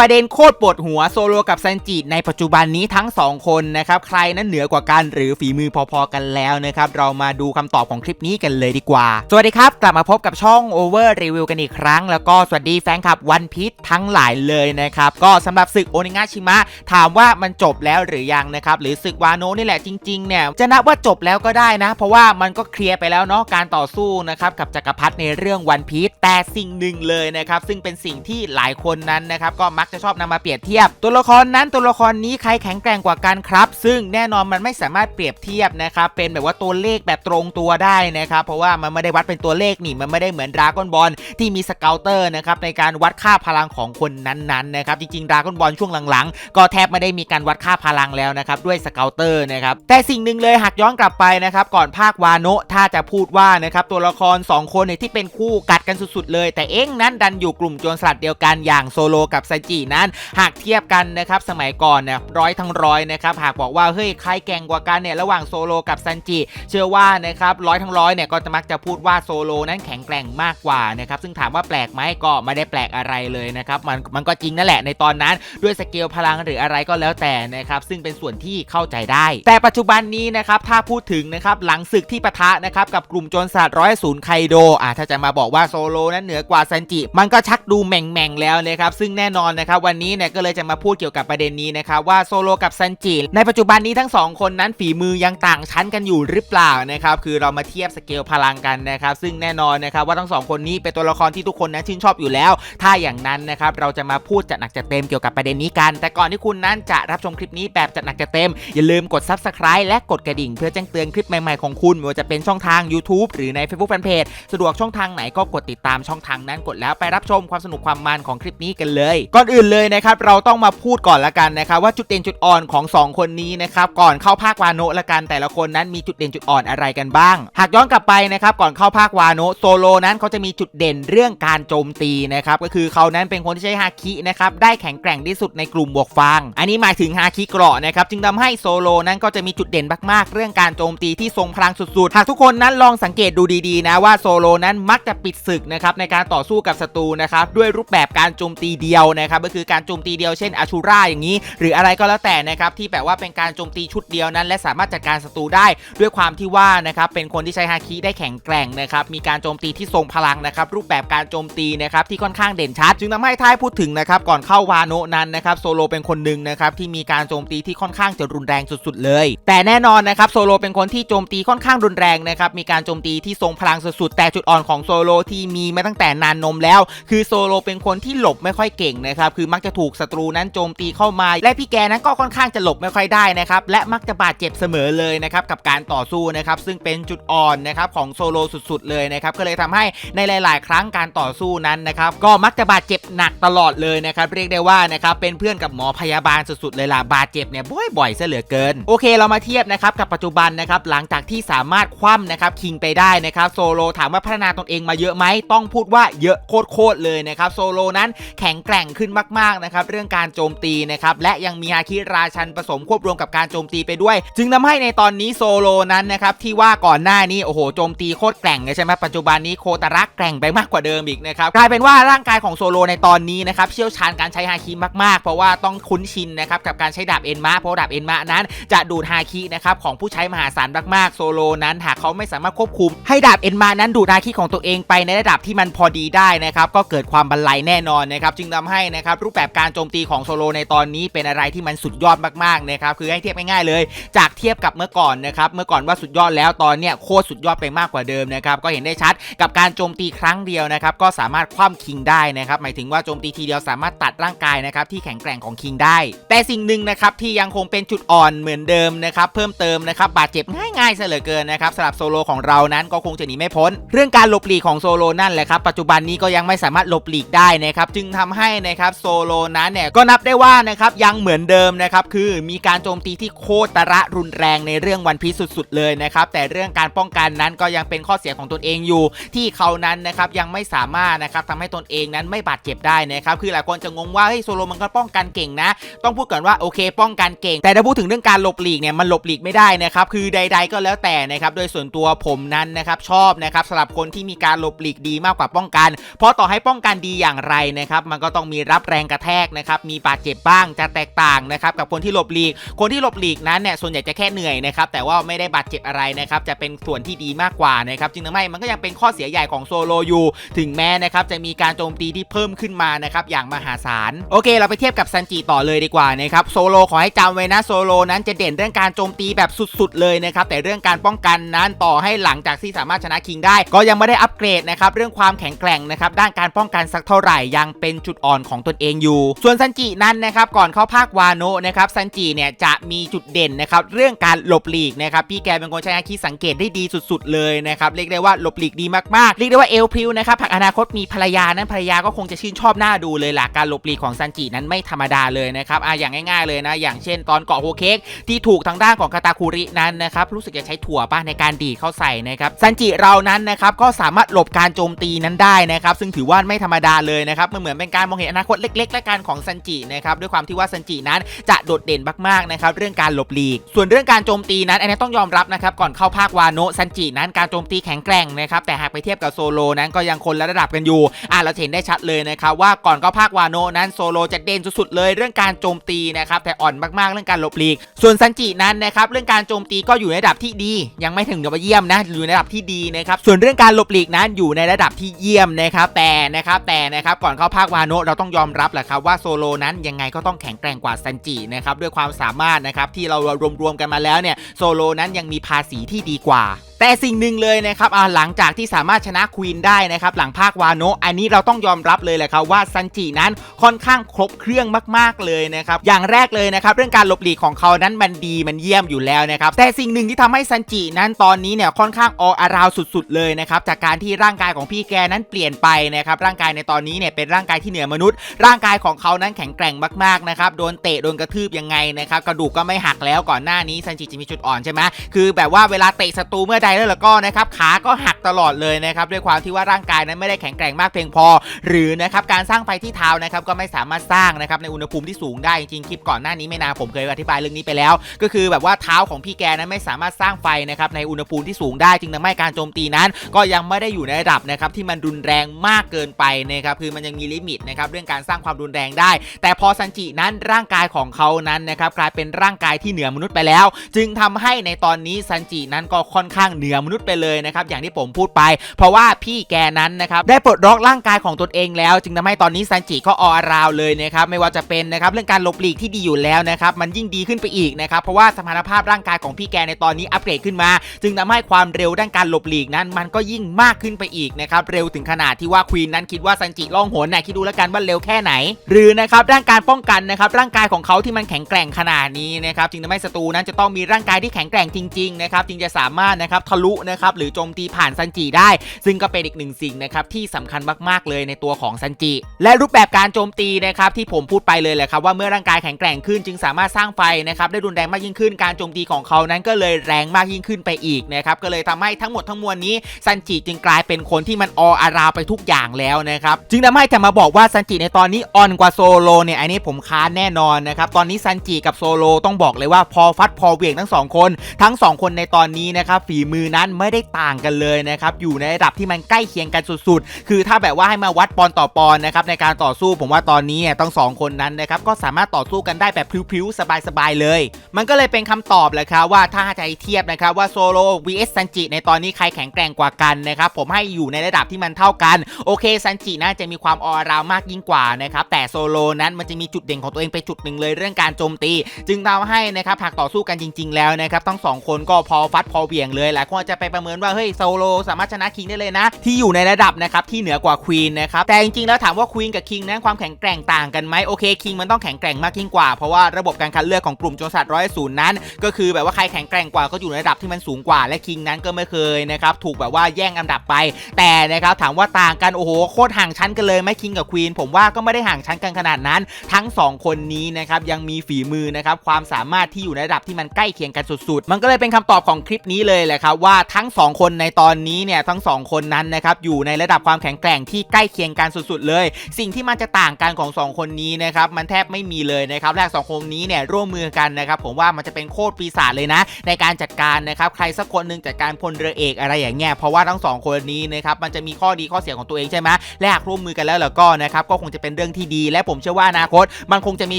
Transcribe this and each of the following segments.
ประเด็นโคตรปวดหัวโซโลกับซันจิในปัจจุบันนี้ทั้ง 2 คนนะครับใครนั้นเหนือกว่ากันหรือฝีมือพอๆกันแล้วนะครับเรามาดูคำตอบของคลิปนี้กันเลยดีกว่า สวัสดีครับ กลับมาพบกับช่อง Over Review กันอีกครั้ง แล้วก็สวัสดีแฟนคลับวันพี e ทั้งหลายเลยนะครับก็สำหรับศึกโอนิงาชิมะถามว่ามันจบแล้วหรือยังนะครับหรือศึกวาโนนี่แหละจริงๆเนี่ยจะนับว่าจบแล้วก็ได้นะ เพราะว่ามันก็เคลียร์ไปแล้วเนาะการต่อสู้นะครับกับจักรพรรดิในเรื่องวันพี e แต่สิ่งหนึ่งเลยนะครับซึ่งเป็นสิ่งที่หลายคนนั้นนะครับก็มักจะชอบนำมาเปรียบเทียบ ตัวละครนั้นตัวละครนี้ใครแข็งแกร่งกว่ากันครับ ซึ่งแน่นอนมันไม่สามารถเปรียบเทียบนะครับเป็นแบบว่าตัวเลขแบบตรงตัวได้นะครับเพราะว่ามันไม่ได้วัดเป็นตัวเลขนี่มันไม่ได้เหมือนดราก้อนบอลที่มีสเกลเตอร์นะครับในการวัดค่าพลังของคนนั้นๆนะครับจริงๆดราก้อนบอลช่วงหลังๆ ก็แทบไม่ได้มีการวัดค่าพลังแล้วนะครับด้วยสเกลเตอร์นะครับแต่สิ่งหนึ่งเลยหากย้อนกลับไปนะครับก่อนภาควาโนะถ้าจะพูดว่านะครับตัวละคร 2 คนเนี่ยที่เป็นคู่กัดกันสุดๆเลย แต่เอ็งนั้นดันอยู่กลุ่มโจรสลัดเดียวกันอย่างโซโลกับไซจินั้น หากเทียบกันนะครับสมัยก่อนเนี่ยร้อยทั้งร้อยนะครับหากบอกว่าเฮ้ยใครแก่งกว่ากันเนี่ยระหว่างโซโลกับซันจิเชื่อว่านะครับร้อยทั้งร้อยเนี่ยก็จะมักจะพูดว่าโซโลนั้นแข็งแกร่งมากกว่านะครับซึ่งถามว่าแปลกไหมก็ไม่ได้แปลกอะไรเลยนะครับมันมันก็จริงนั่นแหละในตอนนั้นด้วยสเกลพลังหรืออะไรก็แล้วแต่นะครับซึ่งเป็นส่วนที่เข้าใจได้ แต่ปัจจุบันนี้นะครับถ้าพูดถึงนะครับหลังศึกที่ปะทะนะครับกับกลุ่มโจรสลัดร้อยศูนย์ไคโดอะถ้าจะมาบอกว่าโซโลนั้นเหนือกว่าซันจิ มันก็ชักดูแหม่งๆแล้วนะครับซึ่งแน่นอนนะครับวันนี้เนี่ยก็เลยจะมาพูดเกี่ยวกับประเด็นนี้นะครับว่าโซโลกับซันจิในปัจจุบันนี้ทั้งสองคนนั้นฝีมือยังต่างชั้นกันอยู่หรือเปล่านะครับคือเรามาเทียบสเกลพลังกันนะครับซึ่งแน่นอนนะครับว่าทั้งสองคนนี้เป็นตัวละครที่ทุกคนนั้นชื่นชอบอยู่แล้ว ถ้าอย่างนั้นนะครับเราจะมาพูดจัดหนักจัดเต็มเกี่ยวกับประเด็นนี้กัน แต่ก่อนที่คุณนั้นจะรับชมคลิปนี้แบบจัดหนักจัดเต็ม อย่าลืมกด subscribe และกดกระดิ่ง เพื่อแจ้งเตือนคลิปใหม่ๆของคุณไม่ว่าจะเป็นช่องทาง YouTube หรือใน Facebook Fanpage สะดวกช่องทางไหนก็กดติดตามช่องทางนั้นกดแล้วไปรับชมความสนุกความมันของคลิปนี้กันเลยก่อนอื่นเลยนะครับเราต้องมาพูดก่อนละกันนะครับว่าจุดเด่นจุดอ่อนของ 2 คนนี้นะครับก่อนเข้าภาควาโนะละกันแต่ละคนนั้นมีจุดเด่นจุดอ่อนอะไรกันบ้าง หากย้อนกลับไปนะครับก่อนเข้าภาควาโนะโซโลนั้นเขาจะมีจุดเด่นเรื่องการโจมตีนะครับก็คือเขานั้นเป็นคนที่ใช้ฮาคินะครับได้แข็งแกร่งที่สุดในกลุ่มบวกฟาง อันนี้หมายถึงฮาคิเกราะนะครับจึงทำให้โซโลนั้นก็จะมีจุดเด่นมากๆ เรื่องการโจมตีที่ทรงพลังสุดๆ หากทุกคนนั้นลองสังเกตดูดีๆนะว่าโซโลนั้นมักจะปิดศึกนะครับในการต่อสู้กับศัตรูนะครับด้วยรูปแบบการโจมตีเดียวนะครับก็คือการโจมตีเดียวเช่นอาชูราอย่างนี้ หรืออะไรก็แล้วแต่นะครับที่แบบว่าเป็นการโจมตีชุดเดียวนั้น และสามารถจัดการศัตรูได้ด้วยความที่ว่านะครับเป็นคนที่ใช้ฮาคิได้แข็งแกร่งนะครับมีการโจมตีที่ทรงพลังนะครับรูปแบบการโจมตีนะครับที่ค่อนข้างเด่นชัด จึงทำให้ท้ายพูดถึงนะครับก่อนเข้าวาโนนั้นนะครับโซโลเป็นคนหนึ่งนะครับที่มีการโจมตีที่ค่อนข้างจะรุนแรงสุดๆ เลย แต่แน่นอนนะครับโซโลเป็นคนที่โจมตีค่อนข้างรุนแรงนะครับมีการโจมตีที่ทรงพลังสุดๆแต่จุดอ่อนของโซโลที่มีมาตั้งแต่นานนมแล้ว คือโซโลเป็นคนที่หลบไม่ค่อยเก่งนะครับคือมักจะถูกศัตรูนั้นโจมตีเข้ามา และพี่แกนั้นก็ค่อนข้างจะหลบไม่ค่อยได้นะครับและมักจะบาดเจ็บเสมอเลยนะครับกับการต่อสู้นะครับซึ่งเป็นจุดอ่อนนะครับของโซโลสุดๆ เลยนะครับก็เลยทำให้ในหลาย ๆ ครั้งการต่อสู้นั้นนะครับก็มักจะบาดเจ็บหนักตลอดเลยนะครับเรียกได้ว่านะครับเป็นเพื่อนกับหมอพยาบาลสุดๆเลยล่ะบาดเจ็บเนี่ยบ่อยๆซะเหลือเกิน โอเคเรามาเทียบนะครับกับปัจจุบันนะครับหลังจากที่สามารถคว่ำนะครับคิงไปได้นะครับโซโลถามว่าพัฒนาตนเองมาเยอะไหมต้องพูดว่าเยอะโคตรๆเลยนะครับโซโลนั้นแข็งแกร่งขึ้นมากๆนะครับเรื่องการโจมตีนะครับและยังมีฮาคิราชันผสมควบรวมกับการโจมตีไปด้วย จึงทำให้ในตอนนี้โซโลนั้นนะครับที่ว่าก่อนหน้านี้โอ้โหโจมตีโคตรแกร่งเลยใช่ไหมปัจจุบันนี้โคตารักแกร่งไปมากกว่าเดิมอีกนะครับกลายเป็นว่าร่างกายของโซโลในตอนนี้นะครับเชี่ยวชาญการใช้ฮาคิมากๆ เพราะว่าต้องคุ้นชินนะครับกับการใช้ดาบเอ็นมาเพราะดาบเอ็นมานั้น จะดูดฮาคินะครับของผู้ใช้มหาศาลมากๆโซโลนั้นหากเขาไม่สามารถควบคุม ให้ดาบเอ็นมานั้นดูดฮาคิของตัวเองไปในระดับที่มันพอดีได้นะครับก็เกิดความบรรลัยแน่นอนนะครับจึงทำให้นะครับรูปแบบการโจมตีของโซโลในตอนนี้เป็นอะไรที่มันสุดยอดมากๆนะครับคือให้เทียบง่ายๆเลย จากเทียบกับเมื่อก่อนนะครับเมื่อก่อนว่าสุดยอดแล้วตอนเนี้ยโคตรสุดยอดไปมากกว่าเดิมนะครับก็เห็นได้ชัดกับการโจมตีครั้งเดียวนะครับก็สามารถคว่ำคิงได้นะครับหมายถึงว่าโจมตีทีเดียวสามารถตัดร่างกายนะครับที่แข็งแกร่งของคิงได้ แต่สิ่งหนึ่งนะครับที่ยังคงเป็นจุดอ่อนเหมือนเดิมนะครับเพิ่มเติมนะครับบาดเจ็บง่ายๆเหลือเกินนะครับสำหรับโซโลของเรานั้นก็คงจะหนีไม่พ้น เรื่องการหลบหลีกของโซโลนั่นแหละครับปัจจุบันนี้ก็ยังไม่สามารถหลบหลีกได้นะครับจึงทำให้นะครับโซโลนั้นเนี่ยก็นับได้ว่านะครับยังเหมือนเดิมนะครับคือมีการโจมตีที่โคตรรุนแรงในเรื่องวันพีสุดๆเลยนะครับแต่เรื่องการป้องกันนั้นก็ยังเป็นข้อเสียของตนเองอยู่ ที่เขานั้นนะครับยังไม่สามารถนะครับทำให้ตนเองนั้นไม่บาดเจ็บได้นะครับคือหลายคนจะงงว่าเฮ้ยโซโลมันก็ป้องกันเก่งนะ ต้องพูดก่อนว่าโอเค ป้องกันเก่ง แต่ถ้าพูดถึงเรื่องการหลบหลีกเนี่ยมันหลบหลีกไม่ได้นะครับคือใด ๆ ก็แล้วแต่นะครับโดยส่วนตัวผมนั้นนะครับชอบนะครับสำหรับคนที่มีการหลบหลีกดีมากกว่าป้องกัน เพราะต่อให้ป้องกันดีอย่างไรนะครับมันก็ต้องมีรับแรงกระแทกนะครับมีบาดเจ็บบ้างจะแตกต่างนะครับกับคนที่หลบหลีก คนที่หลบหลีกนั้นเนี่ยส่วนใหญ่จะแค่เหนื่อยนะครับแต่ว่าไม่ได้บาดเจ็บอะไรนะครับจะเป็นส่วนที่ดีมากกว่านะครับจึงทำให้มันก็ยังเป็นข้อเสียใหญ่ของโซโลอยู่ถึงแม้นะครับจะมีการโจมตีที่เพิ่มขึ้นมานะครับอย่างมหาศาลโอเค เราไปเทียบกับซันจิต่อเลยดีกว่านะครับโซโลขอให้จำไว้นะโซโลนั้นจะเด่นเรื่องการโจมตีแบบสุดๆเลยนะครับแต่เรื่องการป้องกันนั้นต่อให้หลังจากที่สามารถชนะคิงได้ ก็ยังไม่ได้อัปเกรดนะครับเรื่องความแข็งแกร่งนะครับด้านการป้องกันสักเท่าไหร่ยังเป็นจุดอ่อนของตนเองอยู่ ส่วนซันจินั้นนะครับก่อนเข้าภาควาโนะนะครับซันจิเนี่ยจะมีจุดเด่นนะครับเรื่องการหลบหลีกนะครับพี่แกเป็นคนใช้อาคีสังเกตได้ดีสุด ๆ เลยนะครับเรียกได้ว่าหลบหลีกดีมากๆเรียกได้ว่าเอลพริวนะครับหากอนาคตมีภรรยานั้นภรรยาก็คงจะชื่นชอบหน้าดูเลยหล่ะการหลบหลีกของซันจินั้นไม่ธรรมดาเลยนะครับอะอย่างง่าย ๆเลยนะ อย่างเช่น ตอนเกาะโฮเค้กที่ถูกทางด้านของคาตาคุรินั้นนะครับรู้สึกจะใช้ถั่วป้าในการดีเข้าใส่นะครับซันจิเรานั้นนะครับก็สามารถหลบการโจมตีนั้นได้นะครับซึ่งถือว่าไม่ธรรมดาเลยนะครับมันเหมือนเป็นการมองเห็นอนาคตเล็กๆและการของซันจินะครับด้วยความที่ว่าซันจินั้นจะโดดเด่นมากๆนะครับเรื่องการหลบหลีก ส่วนเรื่องการโจมตีนั้นอันนี้ต้องยอมรับนะครับก่อนเข้าภาควาโนะซันจินั้นการโจมตีแข็งแกร่งนะครับแต่หากไปเทียบกับโซโลนั้นก็ยังคนละระดับกันอยู่อะเราเห็นได้ชัดเลยนะครับว่าก่อนเข้าภาควาโนะนั้นโซโลจะเด่นสุดๆเลย เรื่องการโจมตีนะครับแต่อ่อนมากๆเรื่องการหลบหลีก ส่วนซันจินั้นนะครับเรื่องการโจมตีก็อยู่ในระดับที่ดี ยังไม่ถึงกับเยี่ยมนะอยู่ในระดับที่ดีนะครับส่วนเรื่องการหลบหลีกนั้นอยู่ในระดับที่เยี่ยมนะครับแต่นะครับแต่นะครับก่อนเข้าภาควาโนะเราต้องยอมรับแหละครับว่าโซโลนั้นยังไงก็ต้องแข็งแกร่งกว่าซันจินะครับด้วยความสามารถนะครับที่เรารวมๆกันมาแล้วเนี่ยโซโลนั้นยังมีภาษีที่ดีกว่า แต่สิ่งหนึ่งเลยนะครับอ่าหลังจากที่สามารถชนะควีนได้นะครับหลังภาควาโนะอันนี้เราต้องยอมรับเลยแหละครับว่าซันจินั้นค่อนข้างครบเครื่องมาก ๆเลยนะครับอย่างแรกเลยนะครับเรื่องการหลบหลีกของเขานั้นมันดีมันเยี่ยมอยู่แล้วนะครับแต่สิ่งหนึ่งที่ทำให้ซันจินั้นตอนนี้เนี่ยค่อนข้างออาราวสุดๆเลยนะครับจากการที่ร่างกายของพี่แกนั้นเปลี่ยนไปนะครับร่างกายในตอนนี้เนี่ยเป็นร่างกายที่เหนือมนุษย์ ร่างกายของเขานั้นแข็งแกร่งมากๆนะครับโดนเตะโดนกระทืบยังไงนะครับกระดูกก็ไม่หักแล้วก่อนหน้านี้ซันจิจะมีจุดอ่อนใช่ไหมคือแบบว่าเวลาเตะศัตรูเมื่อใดแล้วก็นะครับขาก็หักตลอดเลยนะครับด้วยความที่ว่าร่างกายนั้นไม่ได้แข็งแกร่งมากเพียงพอ หรือนะครับการสร้างไฟที่เท้านะครับก็ไม่สามารถสร้างนะครับในอุณหภูมิที่สูงได้จริงคลิปก่อนหน้านี้ไม่นานผมเคยอธิบายเรื่องนี้ไปแล้ว ก็คือแบบว่าเท้าของพี่แกนั้นไม่สามารถสร้างไฟนะครับในอุณหภูมิที่สูงได้จึงทำให้การโจมตีนั้น ก็ยังไม่ได้อยู่ในระดับนะครับที่มันรุนแรงมากเกินไปนะครับคือมันยังมีลิมิตนะครับเรื่องการสร้างความรุนแรงได้ แต่พอซันจินั้นร่างกายของเขานั้นนะครับกลายเป็นร่างกายที่เหนือมนุษย์ไปแล้ว จึงทำให้ในตอนนี้ซันจินั้นก็ค่อนข้างเหนือมนุษย์ไปเลยนะครับอย่างที่ผมพูดไป เพราะว่าพี่แกนั้นนะครับได้ปลดล็อกร่างกายของตนเองแล้ว จึงทำให้ตอนนี้ซันจิก็ออราวเลยนะครับไม่ว่าจะเป็นนะครับเรื่องการหลบหลีกที่ดีอยู่แล้วนะครับมันยิ่งดีขึ้นไปอีกนะครับเพราะว่าสมรรถภาพร่างกายของพี่แกในตอนนี้อัปเกรดขึ้นมา จึงทำให้ความเร็วด้านการหลบหลีกนั้น มันก็ยิ่งมากขึ้นไปอีกนะครับเร็วถึงขนาดที่ว่าควีนนั้นคิดว่าซันจิล่องหนน่ะคิดดูแล้วกันว่าเร็วแค่ไหน หรือนะครับด้านการป้องกันนะครับร่างกายของเขาที่มันแข็งแกร่งขนาดนี้นะครับจึงทำให้ศัตรูนั้นจะต้องมีร่างกายที่แข็งแกร่งจริงๆนะครับจึงจะสามารถนะครับทะลุนะครับหรือโจมตีผ่านซันจิได้ ซึ่งก็เป็นอีกหนึ่งสิ่งนะครับที่สำคัญมากๆเลยในตัวของซันจิ และรูปแบบการโจมตีนะครับที่ผมพูดไปเลยแหละครับว่าเมื่อร่างกายแข็งแกร่งขึ้น จึงสามารถสร้างไฟนะครับได้รุนแรงมากยิ่งขึ้นการโจมตีของเขานั้นก็เลยแรงมากยิ่งขึ้นไปอีกนะครับก็เลยทำให้ทั้งหมดทั้งมวลนี้ซันจิจึงกลายเป็นคนที่มันออาราวไปทุกอย่างแล้วนะครับจึงทำให้จะมาบอกว่าซันจิในตอนนี้อ่อนกว่าโซโลเนี่ยอันนี้ผมค้านแน่นอนนะครับตอนนี้ซันจิกับโซโลต้องบอกเลยว่าพอฟัดพอเวียงทั้งสองคน ทั้งสองคนในตอนนี้นะครับฝีมือนั้นไม่ได้ต่างกันเลยนะครับอยู่ในระดับที่มันใกล้เคียงกันสุดๆ คือถ้าแบบว่าให้มาวัดปอนต่อปอนนะครับในการต่อสู้ผมว่าตอนนี้เนี่ยต้องสองคนนั้นนะครับก็สามารถต่อสู้กันได้แบบพริ้วๆ สบายๆเลย มันก็เลยเป็นคำตอบแหละครับว่าถ้าจะให้เทียบนะครับว่าโซโล vs ซันจิในตอนนี้ใครแข็งแกร่งกว่ากันนะครับผมให้อยู่ในระดับที่มันเท่ากันโอเคซันจิน่าจะมีความออราวมากยิ่งกว่านะครับแต่โซโลนั้นมันจะมีจุดเด่นของตัวเองไปจุดหนึ่งเลยเรื่องการโจมตี จึงทำให้นะครับหากต่อสู้กันจริง ๆ แล้วนะครับทั้งสองคนก็พอฟัดพอเวี่ยงเลยหลายคนอาจะไปประเมินว่าเฮ้ยโซโลสามารถชนะคิงได้เลยนะ ที่อยู่ในระดับนะครับที่เหนือกว่าควีนนะครับแต่จริงๆแล้วถามว่าควีนกับคิงนั้นความแข็งแกร่งต่างกันไหมโอเคคิงมันต้องแข็งแกร่งมากยิ่งกว่าเพราะว่าระบบการคัดเลือกของกลุ่มโจรสลัดร้อยศูนย์นั้น ก็คือแบบว่าใครแข็งแกร่งกว่าก็อยู่ในระดับที่มันสูงกว่า และคิงนั้นก็ไม่เคยนะครับถูกแบบว่าแย่งอันดับไป แต่นะครับถามว่าต่างกันโอ้โหโคตรห่างชั้นกันเลยไหมคิงกับควีนผมว่าก็ไม่ได้ห่างชั้นกันขนาดนั้น ทั้งสองคนนี้นะครับยังมีฝีมือนะครับความสามารถที่อยู่ในระดับที่มันใกล้เคียงกันสุดๆ มันก็เลยเป็นคำตอบของคลิปนี้เลยแหละครับนะครับว่าทั้งสองคนในตอนนี้เนี่ยทั้งสองคนนั้นนะครับอยู่ในระดับความแข็งแกร่งที่ใกล้เคียงกันสุดๆเลย สิ่งที่มันจะต่างกันของสองคนนี้นะครับมันแทบไม่มีเลยนะครับแรกสองคนนี้เนี่ยร่วมมือกันนะครับผมว่ามันจะเป็นโคตรปีศาจเลยนะ ในการจัดการนะครับใครสักคนหนึ่งจัดการพลเรือเอกอะไรอย่างเงี้ยเพราะว่าทั้งสองคนนี้นะครับมันจะมีข้อดีข้อเสียของตัวเองใช่ไหมและหากร่วมมือกันแล้วแล้วก็นะครับก็คงจะเป็นเรื่องที่ดี และผมเชื่อว่าอนาคต มันคงจะมี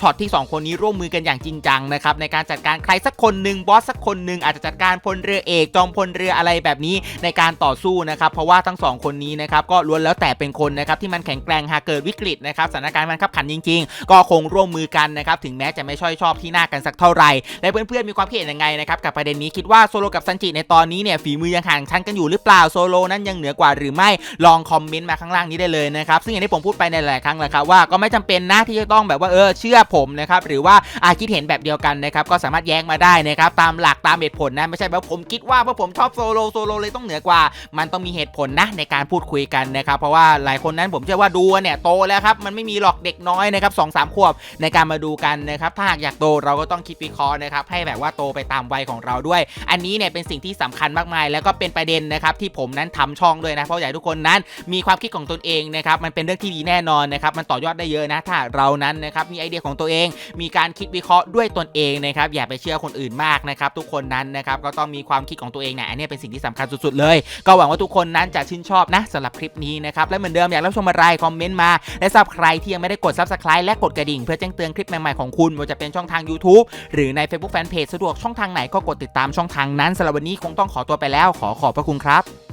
ช็อตที่สองคนนี้ร่วมมือกันอย่างจริงจังนะครับในการจัดการใครสักคนหนึ่งบอสสักคนหนึ่งอาจจะจัดการพลเรือเอกจอมพลเรืออะไรแบบนี้ในการต่อสู้นะครับเพราะว่าทั้งสองคนนี้นะครับก็ล้วนแล้วแต่เป็นคนนะครับที่มันแข็งแกร่งหากเกิดวิกฤตนะครับสถานการณ์มันขับขันจริง ๆ ก็คงร่วมมือกันนะครับถึงแม้จะไม่ช่อยชอบที่หน้ากันสักเท่าไหร่และเพื่อนๆมีความคิดเห็นยังไงนะครับกับประเด็นนี้คิดว่าโซโลกับซันจิในตอนนี้เนี่ยฝีมือยังห่างชั้นกันอยู่หรือเปล่าโซโลนั้นยังเหนือกว่าหรือไม่ลองคอมเมนต์มาข้างล่างนี้ได้เลยนะครับซึ่งอย่างที่ผมพูดไปในหลายครั้งแหละครับว่าก็ไม่จำเป็นนะที่จะต้องแบบว่าเออเชื่อผมนะครับหรือว่าอาคิดเห็นแบบเดียวกันนะครับก็สามารถแย้งมาได้นะครับตามหลักตามเหตุผลนะไม่ใช่แบบผมคิดว่าเพราะผมชอบโซโลโซโลเลยต้องเหนือกว่า มันต้องมีเหตุผลนะในการพูดคุยกันนะครับ เพราะว่าหลายคนนั้นผมเชื่อว่าดูเนี่ยโตแล้วครับ มันไม่มีหรอกเด็กน้อยนะครับสองสามขวบในการมาดูกันนะครับ ถ้าหากอยากโตเราก็ต้องคิดวิเคราะห์นะครับให้แบบว่าโตไปตามวัยของเราด้วย อันนี้เนี่ยเป็นสิ่งที่สำคัญมากมาย แล้วก็เป็นประเด็นนะครับที่ผมนั้นทำช่องด้วยนะเพราะอยากให้ทุกคนนั้น มีความคิดของตนเองนะครับมันเป็นเรื่องที่ดีแน่นอนนะครับมันต่อยอดได้เยอะนะ ถ้าเรานั้นนะครับมีไอเดียของตัวเอง มีการคิดวิเคราะห์ด้วยตนเองนะครับอย่าไปเชื่อคนอื่นมากนะครับทุกคนนั้นนะครับก็ต้องมีความคิดของตัวเองเนี่ยอันนี้เป็นสิ่งที่สำคัญสุดๆเลย ก็หวังว่าทุกคนนั้นจะชื่นชอบนะสำหรับคลิปนี้นะครับและเหมือนเดิมอยากรับชมอะไรคอมเมนต์มาและสำหรับใครที่ยังไม่ได้กดซับสไคร b e และกดกระดิ่งเพื่อแจ้งเตือนคลิปใหม่ๆของคุณไม่ว่าจะเป็นช่องทาง YouTube หรือใน Facebook Fanpage สะดวกช่องทางไหนก็กดติดตามช่องทางนั้นสำหรับวันนี้คงต้องขอตัวไปแล้ว ขอขอบพระคุณครับ